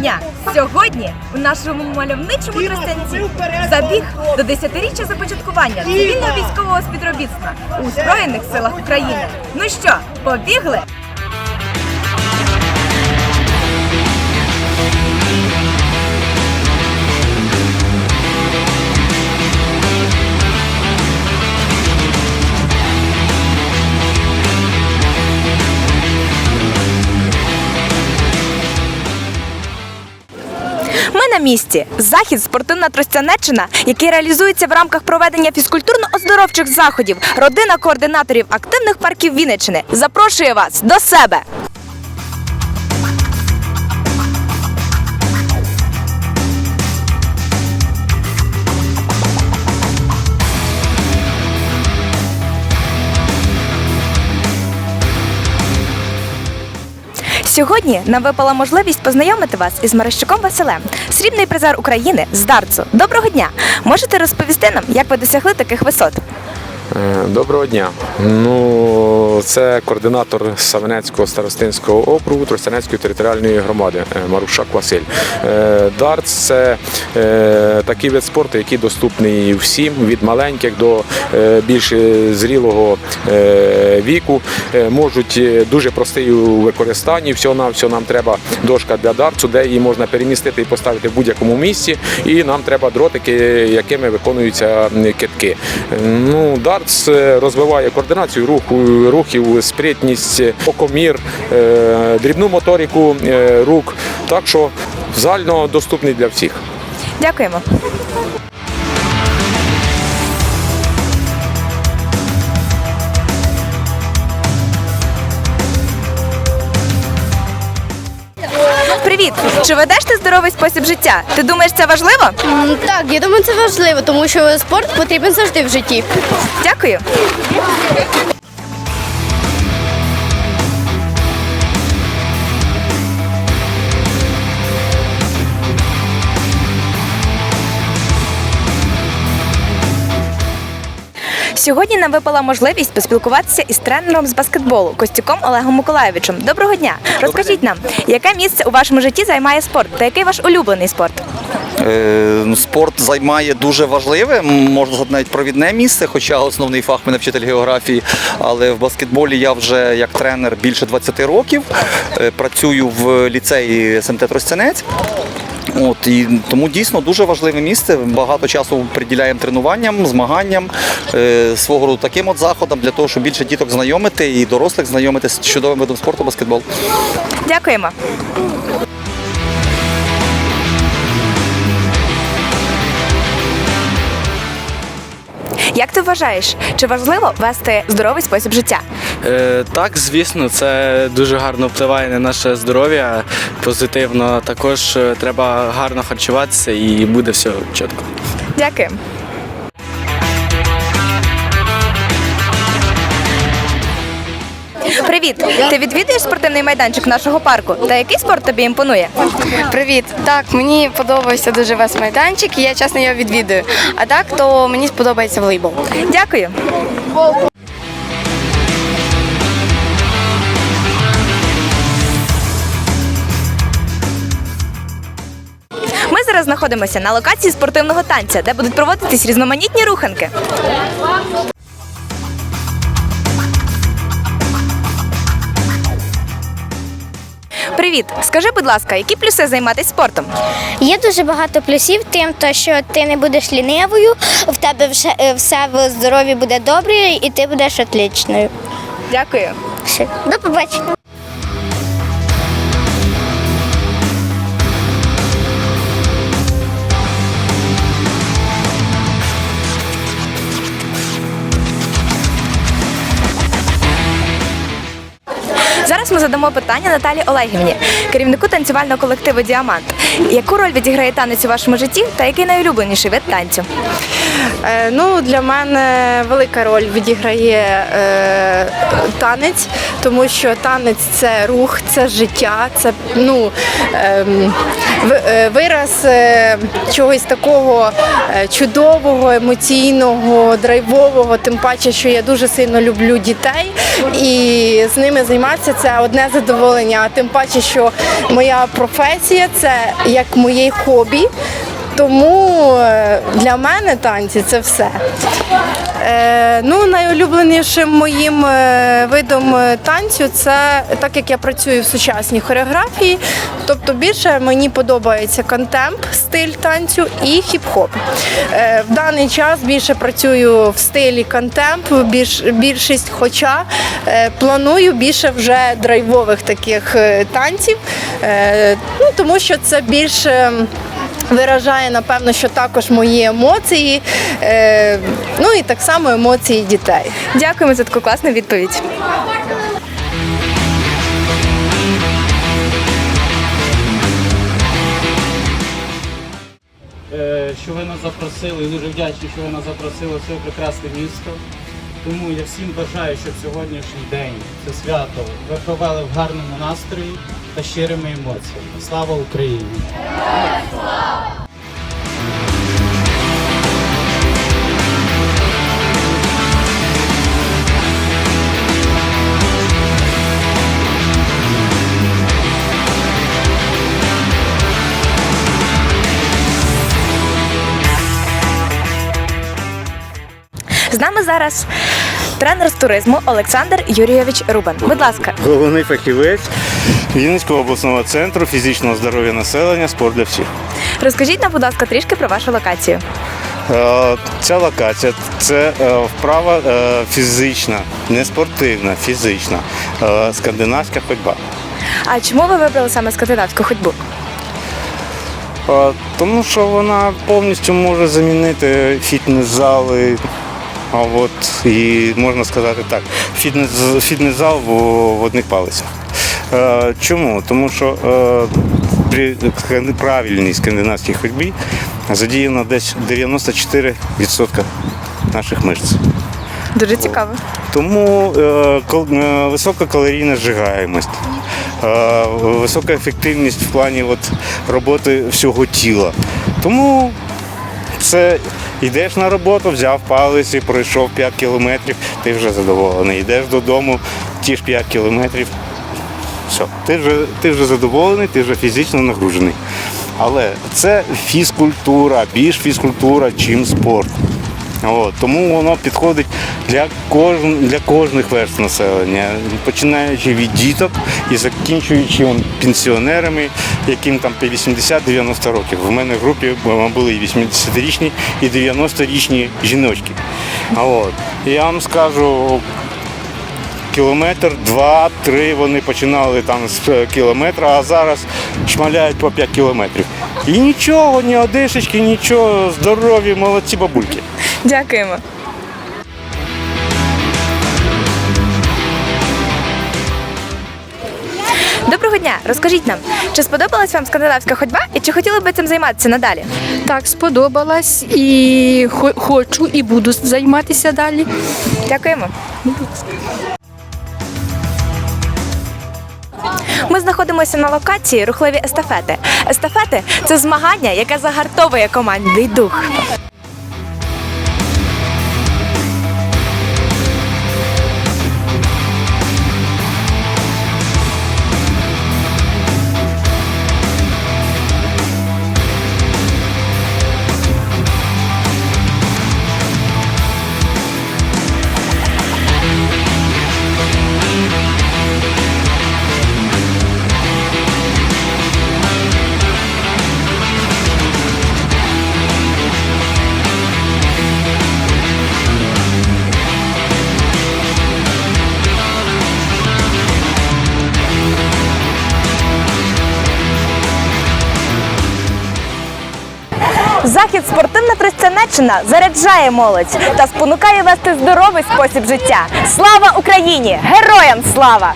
дня! Сьогодні у нашому мальовничому тростянці забіг до 10-річчя започаткування цивільно-військового співробітства у Збройних силах України. Ну що, побігли? Ми на місці. Захід спортивна Тростянеччина, який реалізується в рамках проведення фізкультурно-оздоровчих заходів. Родина координаторів активних парків Вінниччини запрошує вас до себе. Сьогодні нам випала можливість познайомити вас із Марищуком Василем, срібний призер України з дартсу. Доброго дня! Можете розповісти нам, як ви досягли таких висот? Е, Доброго дня. Ну, це координатор Савенецького старостинського округу Тростянецької територіальної громади е, Марушак Василь. Е, Дартс це е, такий вид спорту, який доступний всім від маленьких до більш зрілого віку. Можуть дуже простий у використанні. Всього на всього нам треба дошка для дартсу, де її можна перемістити і поставити в будь-якому місці. І нам треба дротики, якими виконуються китки. Ну, дартс розвиває координацію руху, рухів, спритність, окомір, е, дрібну моторику е, рук. Так що загально доступний для всіх. Дякуємо. Привіт! Чи ведеш ти здоровий спосіб життя? Ти думаєш, це важливо? М, Так, я думаю, це важливо, тому що спорт потрібен завжди в житті. Дякую. Сьогодні нам випала можливість поспілкуватися із тренером з баскетболу Костюком Олегом Миколаєвичем. Доброго дня! Розкажіть нам, яке місце у вашому житті займає спорт та який ваш улюблений спорт? Е, ну, Спорт займає дуже важливе, можна сказати, навіть провідне місце, хоча основний фах мене вчитель географії. Але в баскетболі я вже як тренер більше 20 років. Е, Працюю в ліцеї СМТ Тростянець. От і тому дійсно дуже важливе місце. Багато часу приділяємо тренуванням, змаганням, е, свого роду таким от заходам для того, щоб більше діток знайомити і дорослих знайомити з чудовим видом спорту баскетбол. Дякуємо. Як ти вважаєш, чи важливо вести здоровий спосіб життя? Е, так, звісно, це дуже гарно впливає на наше здоров'я позитивно. Також е, треба гарно харчуватися і буде все чітко. Дякую. Привіт! Ти відвідуєш спортивний майданчик нашого парку? Та який спорт тобі імпонує? Привіт. Так, мені подобається дуже весь майданчик, і я чесно його відвідую. А так, то мені сподобається волейбол. Дякую. Ми зараз знаходимося на локації спортивного танця, де будуть проводитись різноманітні руханки. Привіт! Скажи, будь ласка, які плюси займатися спортом? Є дуже багато плюсів тим, то що ти не будеш лінивою, в тебе все, е, все в здоров'ї буде добре і ти будеш отлічною. Дякую. Все. До побачення. Зараз ми задамо питання Наталі Олегівні, керівнику танцювального колективу Діамант. Яку роль відіграє танець у вашому житті та який найулюбленіший вид танцю? Е, Ну, для мене велика роль відіграє е, танець, тому що танець це рух, це життя, це ну, е, вираз е, чогось такого е, чудового, емоційного, драйвового. Тим паче, що я дуже сильно люблю дітей, і з ними займатися це одне задоволення. А тим паче, що моя професія це як моє хобі. Тому е, для мене танці це все. Е, ну, найулюбленішим моїм е, видом танцю це так як я працюю в сучасній хореографії. Тобто більше мені подобається контемп, стиль танцю і хіп-хоп. В даний час більше працюю в стилі контемп, більш, більшість, хоча планую більше вже драйвових таких танців, ну, тому що це більше. Виражає, напевно, що також мої емоції, е, ну і так само емоції дітей. Дякуємо за таку класну відповідь. е, що ви нас запросили, дуже вдячні, що ви нас запросили в своє прекрасне місто. Тому я всім бажаю, щоб сьогоднішній день, це свято, ви провели в гарному настрої та щирими емоціями. Слава Україні! З нами зараз тренер з туризму Олександр Юрійович Рубан. Будь ласка, Головний фахівець Вінницького обласного центру фізичного здоров'я населення спорт для всіх. розкажіть нам, будь ласка, трішки про вашу локацію. Е, Ця локація це е, вправа е, фізична, не спортивна, фізична, скандинавська ходьба. А чому ви вибрали саме скандинавську ходьбу? Тому що вона повністю може замінити фітнес-зали. А от і можна сказати так, фітнес, фітнес-зал в, в одних палицях. Е, чому? Тому що е, при правильній скандинавській ходьбі задіяно десь 94% наших мишць. Дуже цікаво. Тому е, кал- е, висока калорійна зжигаємость, е, висока ефективність в плані от, роботи всього тіла. Тому це йдеш на роботу, взяв палець і пройшов 5 кілометрів, ти вже задоволений. Йдеш додому, ті ж 5 кілометрів. Все, ти вже, ти вже задоволений, ти вже фізично нагружений. Але це фізкультура, більш фізкультура, чим спорт. От, тому воно підходить для, кожн, для кожних верст населення, починаючи від діток і закінчуючи он, пенсіонерами, яким там 80-90 років. В мене в групі були і 80-річні, і 90-річні жіночки. От. Я вам скажу, кілометр, два, три вони починали там з е, кілометра, а зараз шмаляють по 5 кілометрів. І нічого, ні одишечки, нічого, здорові, молодці бабульки. Дякуємо. Доброго дня! Розкажіть нам, чи сподобалась вам скандинавська ходьба і чи хотіли б цим займатися надалі? Так, сподобалась і хочу, і буду займатися далі. Дякуємо. Ми знаходимося на локації рухливі естафети. Естафети це змагання, яке загартовує командний дух. Захід спортивна Тростянеччина заряджає молодь та спонукає вести здоровий спосіб життя. Слава Україні! Героям слава!